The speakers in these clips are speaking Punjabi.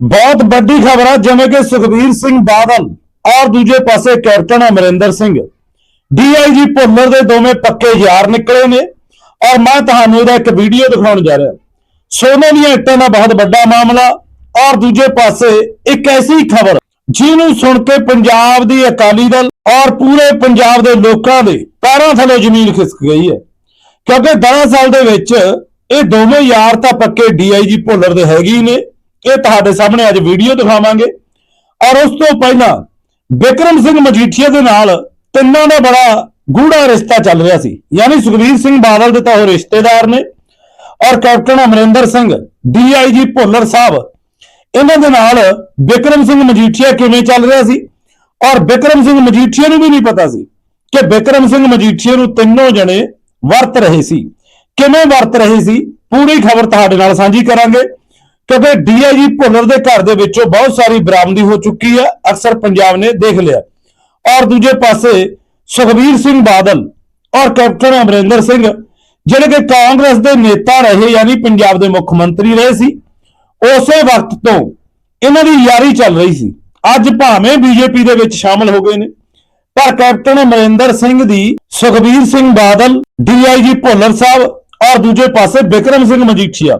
ਬਹੁਤ ਵੱਡੀ ਖਬਰ ਆ, ਜਿਵੇਂ ਕਿ ਸੁਖਬੀਰ ਸਿੰਘ ਬਾਦਲ ਔਰ ਦੂਜੇ ਪਾਸੇ ਕੈਪਟਨ ਅਮਰਿੰਦਰ ਸਿੰਘ। ਡੀਆਈਜੀ ਭੁੱਲਰ ਦੇ ਦੋਵੇਂ ਪੱਕੇ ਯਾਰ ਨਿਕਲੇ ਨੇ ਔਰ ਮੈਂ ਤੁਹਾਨੂੰ ਇਹਦਾ ਇੱਕ ਵੀਡੀਓ ਦਿਖਾਉਣ ਜਾ ਰਿਹਾ। ਸੋਨੇ ਦੀਆਂ ਇੱਟਾਂ ਦਾ ਬਹੁਤ ਵੱਡਾ ਮਾਮਲਾ ਔਰ ਦੂਜੇ ਪਾਸੇ ਇੱਕ ਐਸੀ ਖਬਰ, ਜਿਹਨੂੰ ਸੁਣ ਕੇ ਪੰਜਾਬ ਦੀ ਅਕਾਲੀ ਦਲ ਔਰ ਪੂਰੇ ਪੰਜਾਬ ਦੇ ਲੋਕਾਂ ਦੇ ਪੈਰਾਂ ਥੱਲੇ ਜ਼ਮੀਨ ਖਿਸਕ ਗਈ ਹੈ। ਕਿਉਂਕਿ 10 ਸਾਲ ਦੇ ਵਿੱਚ ਇਹ ਦੋਵੇਂ ਯਾਰ ਤਾਂ ਪੱਕੇ ਡੀਆਈਜੀ ਭੁੱਲਰ ਦੇ ਹੈਗੇ ਹੀ ਨੇ। ਇਹ ਤੁਹਾਡੇ ਸਾਹਮਣੇ ਅੱਜ ਵੀਡੀਓ ਦਿਖਾਵਾਂਗੇ। ਔਰ ਉਸ ਤੋਂ ਪਹਿਲਾਂ ਬਿਕਰਮ ਸਿੰਘ ਮਜੀਠੀਆ ਦੇ ਨਾਲ ਤਿੰਨਾਂ ਦਾ ਬੜਾ ਗੂੜਾ ਰਿਸ਼ਤਾ ਚੱਲ ਰਿਹਾ ਸੀ। ਯਾਨੀ ਸੁਖਬੀਰ ਸਿੰਘ ਬਾਦਲ ਦੇ ਤਾਂ ਉਹ ਰਿਸ਼ਤੇਦਾਰ ਨੇ। ਔਰ ਕੈਪਟਨ ਅਮਰਿੰਦਰ ਸਿੰਘ ਡੀਆਈਜੀ ਭੁੱਲਰ ਸਾਹਿਬ, ਇਹਨਾਂ ਦੇ ਨਾਲ ਬਿਕਰਮ ਸਿੰਘ ਮਜੀਠੀਆ ਕਿਵੇਂ ਚੱਲ ਰਿਹਾ ਸੀ? ਔਰ ਬਿਕਰਮ ਸਿੰਘ ਮਜੀਠੀਆ ਨੂੰ ਵੀ ਨਹੀਂ ਪਤਾ ਸੀ ਕਿ ਬਿਕਰਮ ਸਿੰਘ ਮਜੀਠੀਆ ਨੂੰ ਤਿੰਨੋਂ ਜਣੇ ਵਰਤ ਰਹੇ ਸੀ। ਕਿਵੇਂ ਵਰਤ ਰਹੇ ਸੀ? ਪੂਰੀ ਖਬਰ ਤੁਹਾਡੇ ਨਾਲ ਸਾਂਝੀ ਕਰਾਂਗੇ। ਕਿਉਂਕਿ ਡੀਆਈਜੀ ਭੁੱਲਰ ਦੇ ਘਰ ਦੇ ਵਿੱਚੋਂ ਬਹੁਤ ਸਾਰੀ ਬਰਾਮਦੀ ਹੋ ਚੁੱਕੀ ਹੈ, ਅਕਸਰ ਪੰਜਾਬ ਨੇ ਦੇਖ ਲਿਆ। ਔਰ ਦੂਜੇ ਪਾਸੇ ਸੁਖਬੀਰ ਸਿੰਘ ਬਾਦਲ ਔਰ ਕੈਪਟਨ ਅਮਰਿੰਦਰ ਸਿੰਘ, ਜਿਹੜੇ ਕਿ ਕਾਂਗਰਸ ਦੇ ਨੇਤਾ ਰਹੇ, ਯਾਨੀ ਪੰਜਾਬ ਦੇ ਮੁੱਖ ਮੰਤਰੀ ਰਹੇ ਸੀ, ਉਸੇ ਵਕਤ ਤੋਂ ਇਹਨਾਂ ਦੀ ਯਾਰੀ ਚੱਲ ਰਹੀ ਸੀ। ਅੱਜ ਭਾਵੇਂ ਬੀਜੇਪੀ ਦੇ ਵਿੱਚ ਸ਼ਾਮਲ ਹੋ ਗਏ ਨੇ, ਪਰ ਕੈਪਟਨ ਅਮਰਿੰਦਰ ਸਿੰਘ ਦੀ ਸੁਖਬੀਰ ਸਿੰਘ ਬਾਦਲ ਡੀਆਈਜੀ ਭੁੱਲਰ ਸਾਹਿਬ ਔਰ ਦੂਜੇ ਪਾਸੇ ਵਿਕਰਮ ਸਿੰਘ ਮਜੀਠੀਆ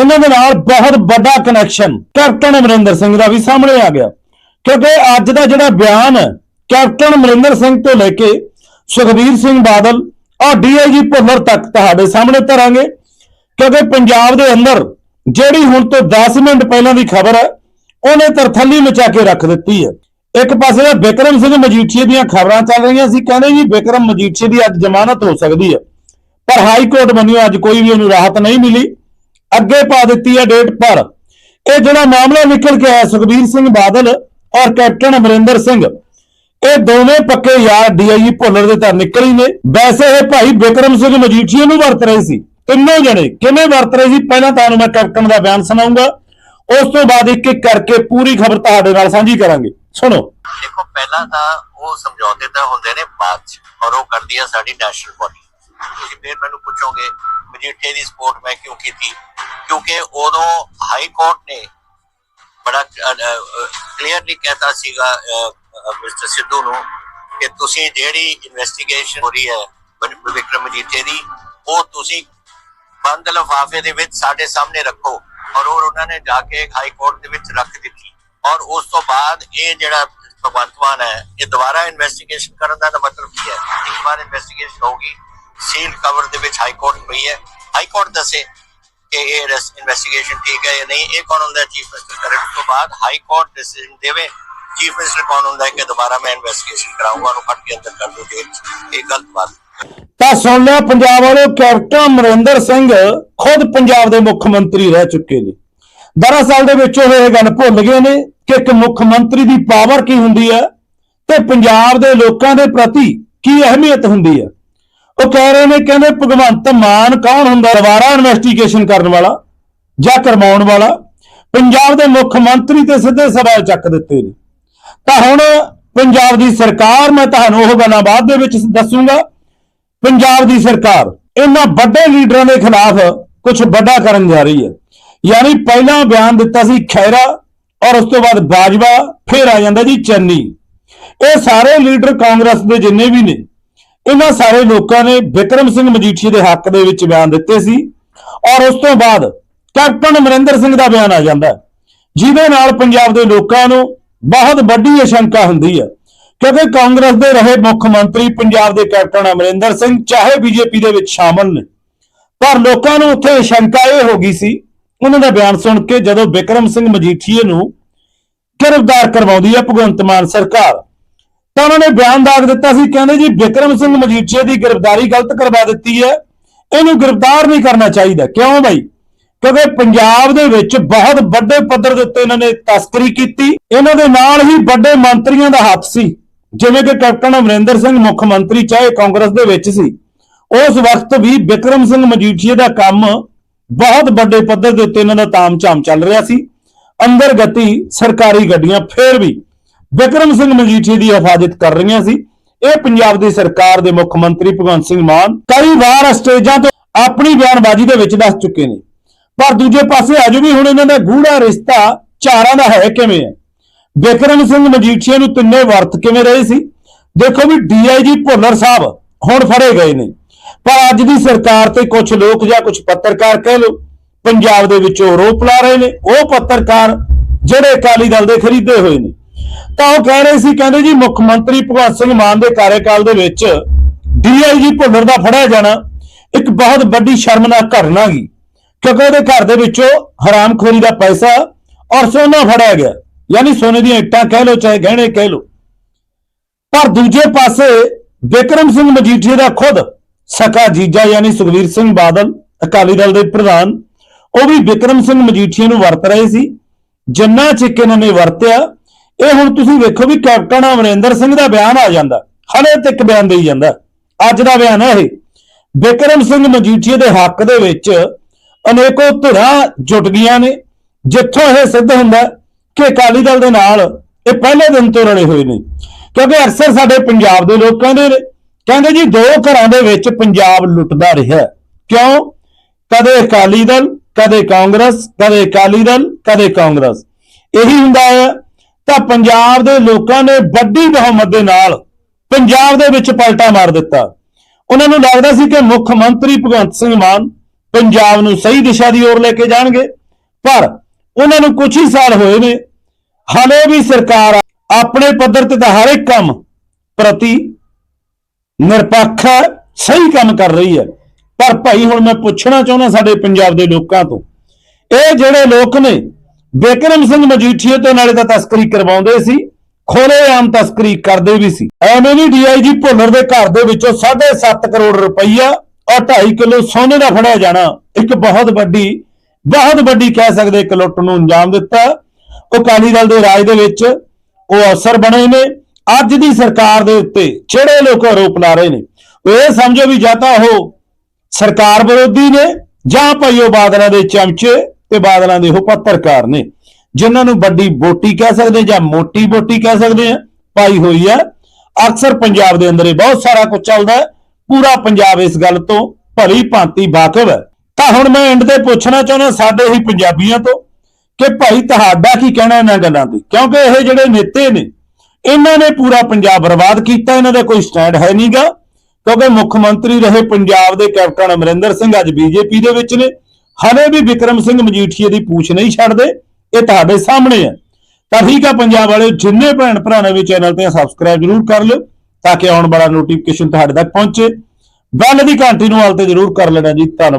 ਇਹਨਾਂ ਦੇ ਨਾਲ ਬਹੁਤ ਵੱਡਾ ਕਨੈਕਸ਼ਨ ਕੈਪਟਨ ਅਮਰਿੰਦਰ ਸਿੰਘ ਦਾ ਵੀ ਸਾਹਮਣੇ ਆ ਗਿਆ। ਕਿਉਂਕਿ ਅੱਜ ਦਾ ਜਿਹੜਾ ਬਿਆਨ ਹੈ ਕੈਪਟਨ ਅਮਰਿੰਦਰ ਸਿੰਘ ਤੋਂ ਲੈ ਕੇ ਸੁਖਬੀਰ ਸਿੰਘ ਬਾਦਲ ਔਰ ਡੀਆਈਜੀ ਭੁੱਲਰ ਤੱਕ ਤੁਹਾਡੇ ਸਾਹਮਣੇ ਧਰਾਂਗੇ। ਕਿਉਂਕਿ ਪੰਜਾਬ ਦੇ ਅੰਦਰ ਜਿਹੜੀ ਹੁਣ ਤੋਂ 10 ਮਿੰਟ ਪਹਿਲਾਂ ਦੀ ਖਬਰ ਹੈ, ਉਹਨੇ ਤਰਥੱਲੀ ਮਚਾ ਕੇ ਰੱਖ ਦਿੱਤੀ ਹੈ। ਇੱਕ ਪਾਸੇ ਦਾ ਵਿਕਰਮ ਸਿੰਘ ਮਜੀਠੀਏ ਦੀਆਂ ਖਬਰਾਂ ਚੱਲ ਰਹੀਆਂ ਸੀ, ਕਹਿੰਦੇ ਜੀ ਵਿਕਰਮ ਮਜੀਠੀਏ ਦੀ ਅੱਜ ਜ਼ਮਾਨਤ ਹੋ ਸਕਦੀ ਹੈ। ਪਰ ਹਾਈ ਕੋਰਟ ਮੰਨਿਓ ਅੱਜ ਕੋਈ ਵੀ ਉਹਨੂੰ ਰਾਹਤ ਨਹੀਂ ਮਿਲੀ। ਅੱਗੇ ਪਾ ਦਿੱਤੀ ਹੈ ਡੇਟ ਪਰ। ਇਹ ਜਿਹੜਾ ਮਾਮਲਾ ਨਿਕਲ ਕੇ ਆਇਆ ਸੁਖਬੀਰ ਸਿੰਘ ਬਾਦਲ ਔਰ ਕੈਪਟਨ ਅਮਰਿੰਦਰ ਸਿੰਘ, ਇਹ ਦੋਵੇਂ ਪੱਕੇ ਯਾਰ ਡੀਆਈਜੀ ਭੁੱਲਰ ਦੇ ਤਾਂ ਨਿਕਲ ਹੀ ਨੇ। ਵੈਸੇ ਇਹ ਭਾਈ ਵਿਕਰਮ ਸਿੰਘ ਮਜੀਠੀਏ ਨੂੰ ਵਰਤ ਰਹੇ ਸੀ। ਤਿੰਨੋਂ ਜਣੇ ਕਿਵੇਂ ਵਰਤ ਰਹੇ ਸੀ? ਪਹਿਲਾਂ ਤੁਹਾਨੂੰ ਮੈਂ ਕੈਪਟਨ ਦਾ ਬਿਆਨ ਸੁਣਾਉਂਗਾ। ਉਸ ਤੋਂ ਬਾਅਦ ਇੱਕ ਇੱਕ ਕਰਕੇ ਪੂਰੀ ਖਬਰ ਤੁਹਾਡੇ ਨਾਲ ਸਾਂਝੀ ਕਰਾਂਗੇ। ਸੁਣੋ। ਦੇਖੋ, ਪਹਿਲਾਂ ਤਾਂ ਉਹ ਸਮਝੌਤੇ ਤਾਂ ਹੁੰਦੇ ਨੇ ਬਾਅਦ ਚ, ਔਰ ਉਹ ਕਰਦੀ ਆ ਸਾਡੀ ਨੈਸ਼ਨਲ ਬਾਡੀ ਤੁਸੀਂ ਫਿਰ ਮੈਨੂੰ ਪੁੱਛੋਗੇ ਮਜੀਠੇ ਦੀ ਸਪੋਰਟ ਮੈਂ ਕਿਉਂ ਕੀਤੀ? ਕਿਉਂਕਿ ਉਦੋਂ ਹਾਈ ਕੋਰਟ ਨੇ ਬੜਾ ਕਲੀਅਰਲੀ ਕਹਿਤਾ ਸੀਗਾ ਮਿਸਟਰ ਸਿੱਧੂ ਨੂੰ ਕਿ ਤੁਸੀਂ ਜਿਹੜੀ ਇਨਵੈਸਟੀਗੇਸ਼ਨ ਹੋ ਰਹੀ ਹੈ ਵਿਕਰਮ ਮਜੀਠੇ ਦੀ, ਉਹ ਤੁਸੀਂ ਬੰਦ ਲਫਾਫੇ ਦੇ ਵਿੱਚ ਸਾਡੇ ਸਾਹਮਣੇ ਰੱਖੋ ਔਰ ਉਹ ਉਹਨਾਂ ਨੇ ਜਾ ਕੇ ਹਾਈ ਕੋਰਟ ਦੇ ਵਿੱਚ ਰੱਖ ਦਿੱਤੀ। ਔਰ ਉਸ ਤੋਂ ਬਾਅਦ ਇਹ ਜਿਹੜਾ ਭਗਵੰਤ ਮਾਨ ਹੈ, ਇਹ ਦੁਬਾਰਾ ਇਨਵੈਸਟੀਗੇਸ਼ਨ ਕਰਨ ਦਾ ਮਤਲਬ ਕੀ ਹੈ? ਇੱਕ ਵਾਰ ਇਨਵੈਸਟੀਗੇਸ਼ਨ ਹੋਗੀ ਸੀਲ ਕਵਰ ਦੇ ਵਿੱਚ ਹਾਈ ਕੋਰਟ ਪਈ ਹੈ। ਹਾਈ ਕੋਰਟ ਦੱਸੇ ਕਿ ਇਹ ਇਨਵੈਸਟੀਗੇਸ਼ਨ ਠੀਕ ਹੈ ਜਾਂ ਨਹੀਂ, ਇਹ ਕੌਣ ਹੁੰਦਾ ਚੀਫ ਮਿਨਿਸਟਰ ਕਰਨ ਤੋਂ ਬਾਅਦ ਹਾਈ ਕੋਰਟ ਡਿਸੀਜਨ ਦੇਵੇ। ਚੀਫ ਮਿਨਿਸਟਰ ਕੌਣ ਹੁੰਦਾ ਹੈ ਕਿ ਦੁਬਾਰਾ ਮੈਂ ਇਨਵੈਸਟੀਗੇਸ਼ਨ ਕਰਾਉਂਗਾ ਉਹਨੂੰ ਫੜ ਕੇ ਅੰਦਰ ਕਰ ਦੋ ਜੇਲ੍ਹ ਇਹ ਗਲਤ ਬਾਤ ਤਾਂ ਸੁਣ ਲਿਆ ਪੰਜਾਬ ਵਾਲੇ, ਕੈਪਟਨ ਅਮਰਿੰਦਰ ਸਿੰਘ ਖੁਦ ਪੰਜਾਬ ਦੇ ਮੁੱਖ ਮੰਤਰੀ ਰਹਿ ਚੁੱਕੇ ਨੇ। ਦਰਅਸਲ ਦੇ ਵਿੱਚ ਉਹ ਇਹ ਗੱਲ ਭੁੱਲ ਗਏ ਨੇ ਕਿ ਇੱਕ ਮੁੱਖ ਮੰਤਰੀ ਦੀ ਪਾਵਰ ਕੀ ਹੁੰਦੀ ਹੈ ਤੇ ਪੰਜਾਬ ਦੇ ਲੋਕਾਂ ਦੇ ਪ੍ਰਤੀ ਕੀ ਅਹਿਮੀਅਤ ਹੁੰਦੀ ਹੈ। ਉਹ ਕਹਿ ਰਹੇ ਨੇ, ਕਹਿੰਦੇ ਭਗਵੰਤ ਮਾਨ ਕੌਣ ਹੁੰਦਾ? ਦੁਬਾਰਾ ਇਨਵੈਸਟੀਗੇਸ਼ਨ ਕਰਨ ਵਾਲਾ ਜਾਂ ਕਰਵਾਉਣ ਵਾਲਾ? ਪੰਜਾਬ ਦੇ ਮੁੱਖ ਮੰਤਰੀ ਤੇ ਸਿੱਧੇ ਸਵਾਲ ਚੱਕ ਦਿੱਤੇ ਨੇ। ਤਾਂ ਹੁਣ ਪੰਜਾਬ ਦੀ ਸਰਕਾਰ, ਮੈਂ ਤੁਹਾਨੂੰ ਉਹ ਗੱਲਾਂ ਬਾਅਦ ਦੇ ਵਿੱਚ ਦੱਸੂਗਾ। ਪੰਜਾਬ ਦੀ ਸਰਕਾਰ, ਇਹਨਾਂ ਵੱਡੇ ਲੀਡਰਾਂ ਦੇ ਖਿਲਾਫ ਕੁਝ ਵੱਡਾ ਕਰਨ ਜਾ ਰਹੀ ਹੈ। ਯਾਨੀ ਪਹਿਲਾਂ ਬਿਆਨ ਦਿੱਤਾ ਸੀ ਖੈਰਾ ਔਰ ਉਸ ਤੋਂ ਬਾਅਦ ਬਾਜਵਾ, ਫਿਰ ਆ ਜਾਂਦਾ ਜੀ ਚੰਨੀ। ਇਹ ਸਾਰੇ ਲੀਡਰ ਕਾਂਗਰਸ ਦੇ ਜਿੰਨੇ ਵੀ ਨੇ ਇਹਨਾਂ ਸਾਰੇ ਲੋਕਾਂ ਨੇ ਵਿਕਰਮ ਸਿੰਘ ਮਜੀਠੀਆ ਦੇ ਹੱਕ ਦੇ ਵਿੱਚ ਬਿਆਨ ਦਿੱਤੇ ਸੀ ਔਰ ਉਸ ਤੋਂ ਬਾਅਦ ਕੈਪਟਨ ਅਮਰਿੰਦਰ ਸਿੰਘ ਦਾ ਬਿਆਨ ਆ ਜਾਂਦਾ ਜਿਹਦੇ ਨਾਲ ਪੰਜਾਬ ਦੇ ਲੋਕਾਂ ਨੂੰ ਬਹੁਤ ਵੱਡੀ ਆਸ਼ੰਕਾ ਹੁੰਦੀ ਹੈ, ਕਿਉਂਕਿ ਕਾਂਗਰਸ ਦੇ ਰਹੇ ਮੁੱਖ ਮੰਤਰੀ ਪੰਜਾਬ ਦੇ ਕੈਪਟਨ ਅਮਰਿੰਦਰ ਸਿੰਘ ਚਾਹੇ ਬੀਜੇਪੀ ਦੇ ਵਿੱਚ ਸ਼ਾਮਲ ਨੇ, ਪਰ ਲੋਕਾਂ ਨੂੰ ਉੱਥੇ ਸ਼ੰਕਾ ਇਹ ਹੋ ਗਈ ਸੀ, ਉਹਨਾਂ ਦਾ ਬਿਆਨ ਸੁਣ ਕੇ ਜਦੋਂ ਵਿਕਰਮ ਸਿੰਘ ਮਜੀਠੀਏ ਨੂੰ ਗ੍ਰਿਫਤਾਰ ਕਰਵਾਉਂਦੀ ਹੈ ਭਗਵੰਤ ਮਾਨ ਸਰਕਾਰ ਤਾਂ ਉਹਨਾਂ ਨੇ ਬਿਆਨ ਦਾਗ ਦਿੱਤਾ ਸੀ, ਕਹਿੰਦੇ ਜੀ ਵਿਕਰਮ ਸਿੰਘ ਮਜੀਠੀਏ ਦੀ ਗ੍ਰਿਫਤਾਰੀ ਗਲਤ ਕਰਵਾ ਦਿੱਤੀ ਹੈ, ਇਹਨੂੰ ਗ੍ਰਿਫਤਾਰ ਨਹੀਂ ਕਰਨਾ ਚਾਹੀਦਾ। ਕਿਉਂ ਭਾਈ ਕਿਉਂਕਿ ਪੰਜਾਬ ਦੇ ਵਿੱਚ ਬਹੁਤ ਵੱਡੇ ਪੱਧਰ ਦੇ ਉੱਤੇ ਇਹਨਾਂ ਨੇ ਤਸਕਰੀ ਕੀਤੀ। ਇਹਨਾਂ ਦੇ ਨਾਲ ਹੀ ਵੱਡੇ ਮੰਤਰੀਆਂ ਦਾ ਹੱਥ ਸੀ। ਜਿਵੇਂ ਕਿ ਕੈਪਟਨ ਅਮਰਿੰਦਰ ਸਿੰਘ ਮੁੱਖ ਮੰਤਰੀ ਚਾਹੇ ਕਾਂਗਰਸ ਦੇ ਵਿੱਚ ਸੀ। ਉਸ ਵਕਤ ਵੀ ਵਿਕਰਮ ਸਿੰਘ ਮਜੀਠੀਏ ਦਾ ਕੰਮ ਬਹੁਤ ਵੱਡੇ ਪੱਧਰ ਦੇ ਉੱਤੇ ਇਹਨਾਂ ਦਾ ਤਾਮਝਾਮ ਚੱਲ ਰਿਹਾ ਸੀ। ਅੰਦਰ ਗਤੀ ਸਰਕਾਰੀ ਗੱਡੀਆਂ ਫੇਰ ਵੀ ਵਿਕਰਮ ਸਿੰਘ ਮਜੀਠੀਏ ਦੀ ਹਿਫਾਜ਼ਤ ਕਰ ਰਹੀਆਂ ਸੀ। ਇਹ ਪੰਜਾਬ ਦੀ ਸਰਕਾਰ ਦੇ ਮੁੱਖ ਮੰਤਰੀ ਭਗਵੰਤ ਸਿੰਘ ਮਾਨ ਕਈ ਵਾਰ ਸਟੇਜਾਂ ਤੋਂ ਆਪਣੀ ਬਿਆਨਬਾਜ਼ੀ ਦੇ ਵਿੱਚ ਦੱਸ ਚੁੱਕੇ ਨੇ। ਪਰ ਦੂਜੇ ਪਾਸੇ ਅੱਜ ਵੀ ਹੁਣ ਇਹਨਾਂ ਦਾ ਗੂੜਾ ਰਿਸ਼ਤਾ ਚਾਰਾਂ ਦਾ ਹੈ ਕਿਵੇਂ ਹੈ? ਬਿਕਰਮ ਸਿੰਘ ਮਜੀਠੀਆ ਨੂੰ ਤਿੰਨੇ ਵਰਤ ਕਿਵੇਂ ਰਹੇ ਸੀ? ਦੇਖੋ ਵੀ ਡੀਆਈਜੀ ਭੁੱਲਰ ਸਾਹਿਬ ਹੁਣ ਫੜੇ ਗਏ ਨੇ। ਪਰ ਅੱਜ ਦੀ ਸਰਕਾਰ ਤੇ ਕੁਝ ਲੋਕ ਜਾਂ ਕੁਝ ਪੱਤਰਕਾਰ ਕਹਿ ਲਓ, ਪੰਜਾਬ ਦੇ ਵਿੱਚੋਂ ਆਰੋਪ ਲਾ ਰਹੇ ਨੇ। ਉਹ ਪੱਤਰਕਾਰ ਜਿਹੜੇ ਅਕਾਲੀ ਦਲ ਦੇ ਖਰੀਦੇ ਹੋਏ ਨੇ। ਤਾਂ ਉਹ ਕਹਿ ਰਹੇ ਸੀ, ਕਹਿੰਦੇ ਜੀ, ਮੁੱਖ ਮੰਤਰੀ ਭਗਵੰਤ ਸਿੰਘ ਮਾਨ ਦੇ ਕਾਰਜਕਾਲ ਦੇ ਵਿੱਚ ਡੀਆਈਜੀ ਭੁੱਲਰ ਦਾ ਫੜਿਆ ਜਾਣਾ ਇੱਕ ਬਹੁਤ ਵੱਡੀ ਸ਼ਰਮਨਾਕ ਘਟਨਾ ਗਈ ਕਿਉਂਕਿ ਉਹਦੇ ਘਰ ਦੇ ਵਿੱਚੋਂ ਹਰਾਮਖੋਰੀ ਦਾ ਪੈਸਾ ਔਰ ਸੋਨਾ ਫੜਿਆ ਗਿਆ। ਯਾਨੀ ਸੋਨੇ ਦੀਆਂ ਇੱਟਾਂ ਕਹਿ ਲਓ, ਚਾਹੇ ਗਹਿਣੇ ਕਹਿ ਲਓ। ਪਰ ਦੂਜੇ ਪਾਸੇ ਵਿਕਰਮ ਸਿੰਘ ਮਜੀਠੀਆ ਦਾ ਖੁਦ ਸਕਾ ਜੀਜਾ ਯਾਨੀ ਸੁਖਵੀਰ ਸਿੰਘ ਬਾਦਲ, ਅਕਾਲੀ ਦਲ ਦੇ ਪ੍ਰਧਾਨ, ਉਹ ਵੀ ਵਿਕਰਮ ਸਿੰਘ ਮਜੀਠੀਆ ਨੂੰ ਵਰਤ ਰਹੇ ਸੀ। ਜਿੰਨਾ ਚਿਕ ਇਹਨਾਂ ਨੇ ਵਰਤਿਆ ਇਹ ਹੁਣ ਤੁਸੀਂ ਵੇਖੋ ਵੀ ਕੈਪਟਨ ਅਮਰਿੰਦਰ ਸਿੰਘ ਦਾ ਬਿਆਨ ਆ ਜਾਂਦਾ। ਹਲੇ ਤੱਕ ਬਿਆਨ ਦੇਈ ਜਾਂਦਾ। ਅੱਜ ਦਾ ਬਿਆਨ ਹੈ ਇਹ। ਬਿਕਰਮ ਸਿੰਘ ਮਜੀਠੀਏ ਦੇ ਹੱਕ ਦੇ ਵਿੱਚ ਅਨੇਕੋ ਧਿਰਾਂ ਜੁਟ ਗਈਆਂ ਨੇ। ਜਿੱਥੋਂ ਇਹ ਸਿੱਧ ਹੁੰਦਾ ਕਿ ਅਕਾਲੀ ਦਲ ਦੇ ਨਾਲ ਇਹ ਪਹਿਲੇ ਦਿਨ ਤੋਂ ਰਲੇ ਹੋਏ ਨੇ। ਕਿਉਂਕਿ ਅਕਸਰ ਸਾਡੇ ਪੰਜਾਬ ਦੇ ਲੋਕ ਕਹਿੰਦੇ ਨੇ, ਕਹਿੰਦੇ ਜੀ ਦੋ ਘਰਾਂ ਦੇ ਵਿੱਚ ਪੰਜਾਬ ਲੁੱਟਦਾ ਰਿਹਾ ਕਿਉਂ? ਕਦੇ ਅਕਾਲੀ ਦਲ, ਕਦੇ ਕਾਂਗਰਸ, ਕਦੇ ਅਕਾਲੀ ਦਲ, ਕਦੇ ਕਾਂਗਰਸ। ਇਹੀ ਹੁੰਦਾ ਹੈ ਤਾਂ ਪੰਜਾਬ ਦੇ ਲੋਕਾਂ ਨੇ ਵੱਡੀ ਬਹੁਮਤ ਦੇ ਨਾਲ ਪੰਜਾਬ ਦੇ ਵਿੱਚ ਪਲਟਾ ਮਾਰ ਦਿੱਤਾ। ਉਹਨਾਂ ਨੂੰ ਲੱਗਦਾ ਸੀ ਕਿ ਮੁੱਖ ਮੰਤਰੀ ਭਗਵੰਤ ਸਿੰਘ ਮਾਨ ਪੰਜਾਬ ਨੂੰ ਸਹੀ ਦਿਸ਼ਾ ਦੀ ओर ਲੈ ਕੇ ਜਾਣਗੇ, ਪਰ ਉਹਨਾਂ ਨੂੰ ਕੁਝ ਹੀ ਸਾਲ ਹੋਏ ਨੇ। ਹਾਲੇ ਵੀ ਸਰਕਾਰ ਆਪਣੇ ਪੱਧਰ ਤੇ ਤਾਂ ਹਰ ਇੱਕ ਕੰਮ ਪ੍ਰਤੀ ਨਿਰਪੱਖ ਹੈ, ਸਹੀ ਕੰਮ ਕਰ ਰਹੀ ਹੈ। ਪਰ ਭਾਈ ਹੁਣ ਮੈਂ ਪੁੱਛਣਾ ਚਾਹੁੰਦਾ ਸਾਡੇ ਪੰਜਾਬ ਦੇ ਲੋਕਾਂ ਤੋਂ, ਇਹ ਜਿਹੜੇ ਲੋਕ ਨੇ ਬਿਕਰਮ ਸਿੰਘ ਮਜੀਠੀਏ ਤੋਂ ਨਾਲੇ ਤਾਂ ਤਸਕਰੀ ਕਰਵਾਉਂਦੇ ਸੀ ਖੋਲੇਆਮ ਤਸਕਰੀ ਕਰਦੇ ਵੀ ਸੀ। ਐਵੇਂ ਨਹੀਂ ਡੀਆਈਜੀ ਭੁੱਲਰ ਦੇ ਘਰ ਦੇ ਵਿੱਚੋਂ 7.5 ਕਰੋੜ ਰੁਪਈਆ ਔਰ 2.5 ਕਿਲੋ ਸੋਨੇ ਦਾ ਫੜਿਆ ਜਾਣਾ, ਇੱਕ ਬਹੁਤ ਵੱਡੀ ਬਹੁਤ ਵੱਡੀ ਕਹਿ ਸਕਦੇ ਇੱਕ ਲੁੱਟ ਨੂੰ ਅੰਜਾਮ ਦਿੱਤਾ। ਉਹ ਅਕਾਲੀ ਦਲ ਦੇ ਰਾਜ ਦੇ ਵਿੱਚ ਉਹ ਅਫਸਰ ਬਣੇ ਨੇ। ਅੱਜ ਦੀ ਸਰਕਾਰ ਦੇ ਉੱਤੇ ਜਿਹੜੇ ਲੋਕ ਆਰੋਪ ਲਾ ਰਹੇ ਨੇ, ਉਹ ਇਹ ਸਮਝੋ ਵੀ ਜਾਂ ਤਾਂ ਉਹ ਸਰਕਾਰ ਵਿਰੋਧੀ ਨੇ ਜਾਂ ਭਾਈ ਉਹ ਬਾਦਲਾਂ ਦੇ ਚਮਚੇ ਤੇ ਬਾਦਲਾਂ ਦੇ ਉਹ ਪੱਤਰਕਾਰ ਨੇ, ਜਿਨ੍ਹਾਂ ਨੂੰ ਵੱਡੀ ਬੋਟੀ ਕਹਿ ਸਕਦੇ ਜਾਂ ਮੋਟੀ ਬੋਟੀ ਕਹਿ ਸਕਦੇ ਆ, ਪਾਈ ਹੋਈ ਆ। ਅਕਸਰ ਪੰਜਾਬ ਦੇ ਅੰਦਰ ਇਹ ਬਹੁਤ ਸਾਰਾ ਕੁਝ ਚੱਲਦਾ ਪੂਰਾ ਪੰਜਾਬ ਇਸ ਗੱਲ ਤੋਂ ਭਲੀ ਭਾਂਤੀ ਵਾਕਿਫ ਹੈ। ਤਾਂ ਹੁਣ ਮੈਂ ਐਂਡ ਤੇ ਪੁੱਛਣਾ ਚਾਹੁੰਦਾ, ਸਾਡੇ ਹੀ ਪੰਜਾਬੀਆਂ ਤੋਂ, ਕਿ ਭਾਈ ਤੁਹਾਡਾ ਕੀ ਕਹਿਣਾ ਇਹਨਾਂ ਗੱਲਾਂ ਤੇ? ਕਿਉਂਕਿ ਇਹ ਜਿਹੜੇ ਨੇਤੇ ਨੇ, ਇਹਨਾਂ ਨੇ ਪੂਰਾ ਪੰਜਾਬ ਬਰਬਾਦ ਕੀਤਾ, ਇਹਨਾਂ ਦਾ ਕੋਈ ਸਟੈਂਡ ਹੈ ਨਹੀਂਗਾ ਕਿਉਂਕਿ ਮੁੱਖ ਮੰਤਰੀ ਰਹੇ ਪੰਜਾਬ ਦੇ ਕੈਪਟਨ ਅਮਰਿੰਦਰ ਸਿੰਘ, ਅੱਜ ਬੀਜੇਪੀ ਦੇ ਵਿੱਚ ਨੇ। ਹਲੇ ਵੀ ਵਿਕਰਮ ਸਿੰਘ ਮਜੀਠੀਏ ਦੀ ਪੂਛ ਨਹੀਂ ਛੱਡਦੇ, ਇਹ ਤੁਹਾਡੇ ਸਾਹਮਣੇ ਹੈ ਤਾਂ ਠੀਕ ਆ ਪੰਜਾਬ ਵਾਲਿਓ ਜਿੰਨੇ ਭੈਣ ਭਰਾ ਨੇ ਵੀ ਚੈਨਲ ਤੇ ਸਬਸਕ੍ਰਾਈਬ ਜ਼ਰੂਰ ਕਰ ਲਿਓ, ਤਾਂ ਕਿ ਆਉਣ ਵਾਲਾ ਨੋਟੀਫਿਕੇਸ਼ਨ ਤੁਹਾਡੇ ਤੱਕ ਪਹੁੰਚੇ। ਬੈਲ ਦੀ ਘੰਟੀ ਨੂੰ ਹਾਲ ਤੇ ਜ਼ਰੂਰ ਕਰ ਲੈਣਾ ਜੀ, ਧੰਨਵਾਦ।